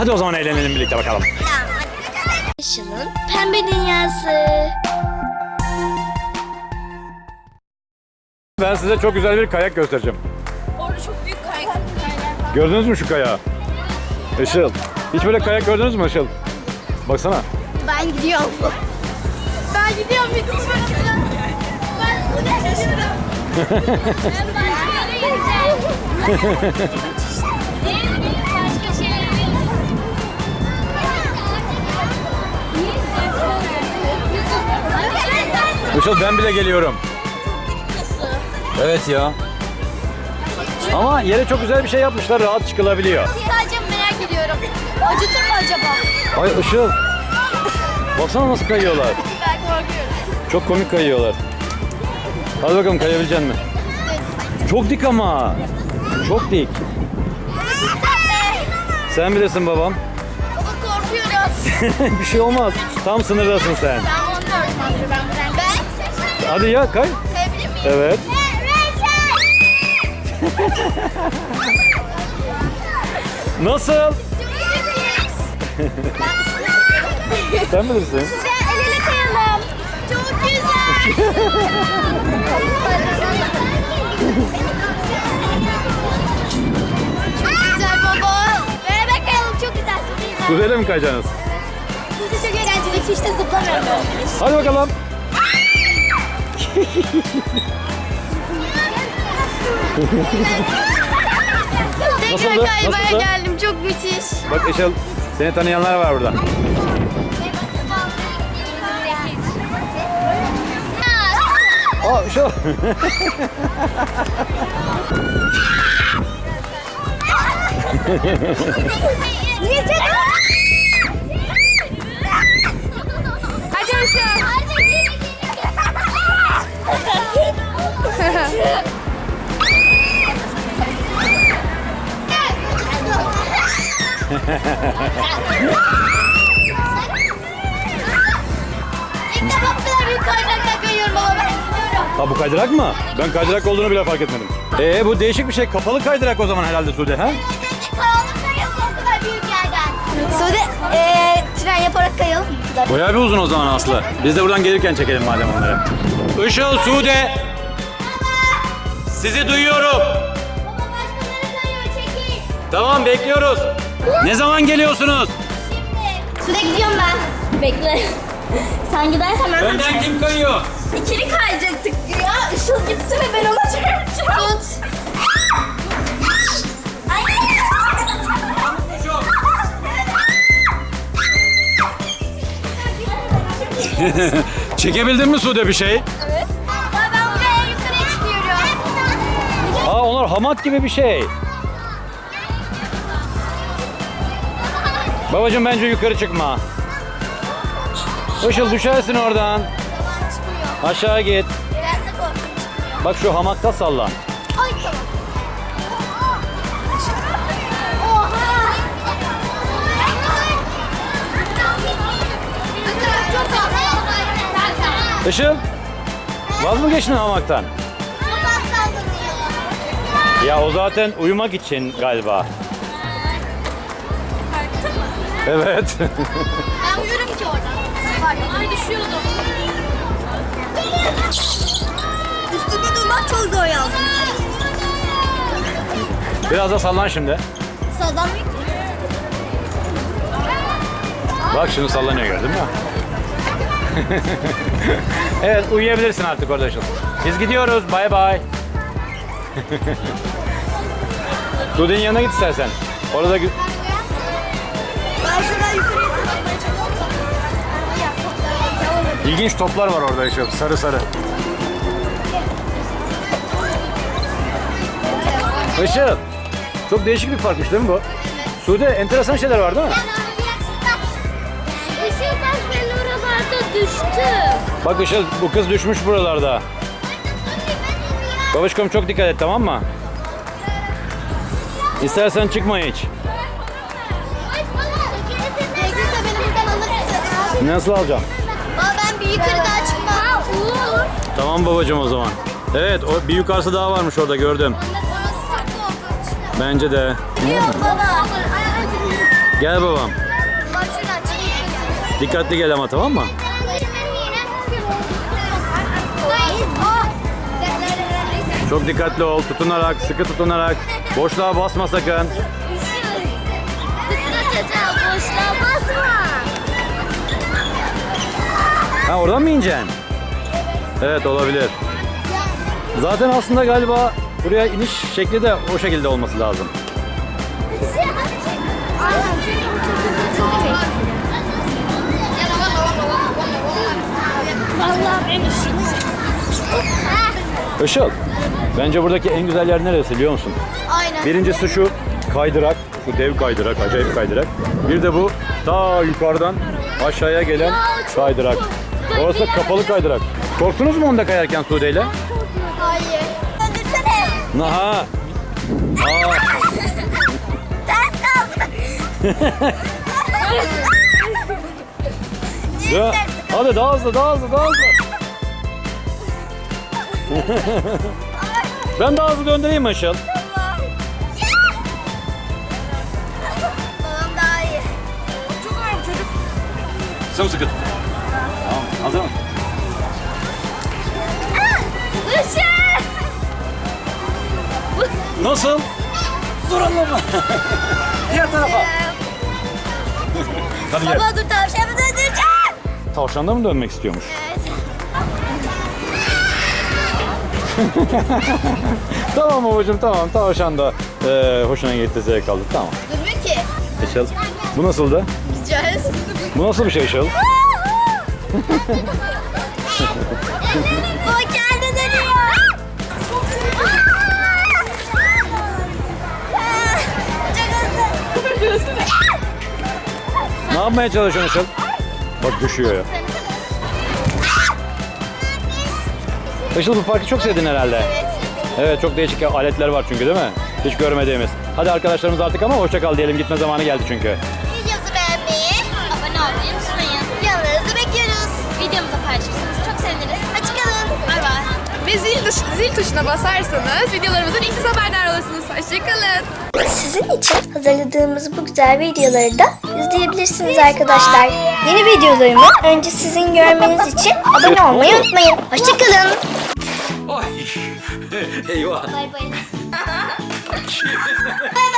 Hadi o zaman eğlenelim birlikte bakalım. Işıl'ın pembe dünyası. Ben size çok güzel bir kayak göstereceğim. Orada çok büyük var. Gördünüz mü şu kayağı? Işıl. Hiç böyle kayak gördünüz mü Işıl? Baksana. Ben gidiyorum. Ben gidiyorum bir kız Ben bu ne şaşırdım. Ben başka yere gideceğim. Işıl ben bile geliyorum. Evet ya. Ama yere çok güzel bir şey yapmışlar. Rahat çıkılabiliyor. Sadece merak ediyorum. Acıtır mı acaba? Ay Işıl. Baksana nasıl kayıyorlar. Ben korkuyorum. Çok komik kayıyorlar. Hadi bakalım kayabilecek mi? Çok dik ama. Çok dik. Sen bilirsin babam. Baba korkuyorum. bir şey olmaz. Tam sınırdasın sen. Hadi ya kay. Evet. Nasıl? Sen bilirsin. El ele kayalım. Çok güzel. çok güzel baba. Beraber kayalım çok güzel. Çok güzel. Sude'yle mi kayacaksınız? Çok eğlenceli. Hiç işte zıplamıyorum. Hadi bakalım. Tekrar Nasıldı? kaymaya Nasıldı? geldim. Çok müthiş. Bak Işıl seni tanıyanlar var burada. Aa Işıl. Niye Hadi İlk defa bu kadar büyük kaydıraktan kayıyorum baba ben gidiyorum. Ha bu kaydırak mı? Ben kaydırak olduğunu bile fark etmedim. Ee bu değişik bir şey. Kapalı kaydırak o zaman herhalde Sude ha? Karanlık kayıyorsun o kadar büyük yerden. Sude eee tren yaparak kayalım. Bayağı bir uzun o zaman Aslı. Biz de buradan gelirken çekelim madem onları. Işıl, Sude. Sizi duyuyorum. Baba başkaları kayıyor çekil. Tamam bekliyoruz. Ne zaman geliyorsunuz? Şimdi. Sude gidiyorum ben. Bekle. Sen gidersen ben Önden kim kayıyor? İkili kayacaktık ya. Işıl gitsin ve ben ona çarpacağım. Tut. Çekebildin mi Sude bir şey? Evet. Ben buraya yukarı çıkıyorum. Aa onlar hamak gibi bir şey. Babacım bence yukarı çıkma. Işıl düşersin oradan. Aşağı git. Bak şu hamakta sallan. Ay tamam. Işıl vaz mı geçtin hamaktan? Ya o zaten uyumak için galiba. Evet. Ben uyurum ki orada. Ay düşüyordum. Üstünde durmak çok zor yalnız. Biraz da sallan şimdi. Sallanmıyor ki. Bak şunu sallanıyor gördün mü? evet uyuyabilirsin artık Işıl. Biz gidiyoruz. Bay bay. Sude'nin yanına git istersen. Orada gü- ilginç toplar var orada Işıl. Sarı sarı. Işıl. Çok değişik bir parkmış değil mi bu? Sude enteresan şeyler var değil mi? Işıltaş ben oralarda düştüm. Bak Işıl bu kız düşmüş buralarda. Babuşkom çok dikkat et tamam mı? İstersen çıkma hiç. Nasıl alacağım? Ama ben bir yukarı daha çıkmam. Olur. Tamam babacığım o zaman. Evet o bir yukarısı daha varmış orada gördüm. Orası çok korkunç. Bence de. Biliyorum baba. Gel babam. Bak şuradan çıkıyor. Dikkatli gel ama tamam mı? Çok dikkatli ol. Tutunarak, sıkı tutunarak. Boşluğa basma sakın. Boşluğa Ha oradan mı ineceksin? Evet olabilir. Zaten aslında galiba buraya iniş şekli de o şekilde olması lazım. Vallahi Işıl. Bence buradaki en güzel yer neresi biliyor musun? Aynen. Birincisi şu kaydırak. Bu dev kaydırak, acayip kaydırak. Bir de bu ta yukarıdan aşağıya gelen kaydırak. Orası kapalı kaydırak. Korktunuz mu onda kayarken Sude ile? Hayır. Döndürsene. Naha. Aa, Ters kaldı. ya. Hadi daha hızlı, daha hızlı, daha hızlı. ben daha hızlı döndüreyim mi Işıl? Babam daha iyi. Sımsıkı. Hazır mısın? Işıl. Nasıl? Zorunlu mu? Diğer tarafa. Hadi gel. Baba dur tavşanı döndüreceğim. Tavşanda mı dönmek istiyormuş? Evet. Tamam babacığım tamam. Tavşan da eee hoşuna gitti zevk aldı. Tamam. Durmuyor ki. Işıl. Bu nasıldı? Gideceğiz. Bu nasıl bir şey Işıl? Kendi dönüyor. Ne yapmaya çalışıyorsun Işıl? Bak düşüyor ya. Işıl bu parkı çok sevdin herhalde. Evet. Evet çok değişik aletler var çünkü değil mi? Hiç görmediğimiz. Hadi arkadaşlarımız artık ama hoşça kal diyelim gitme zamanı geldi çünkü. Videomuzu beğenmeyi, Abone olmayı Ve zil, tuş- zil tuşuna basarsanız videolarımızdan ilk siz haberdar olursunuz. Hoşçakalın. Sizin için hazırladığımız bu güzel videoları da izleyebilirsiniz arkadaşlar. Yeni videolarımı önce sizin görmeniz için abone olmayı unutmayın. Hoşçakalın. Ay eyvah. Bay bay.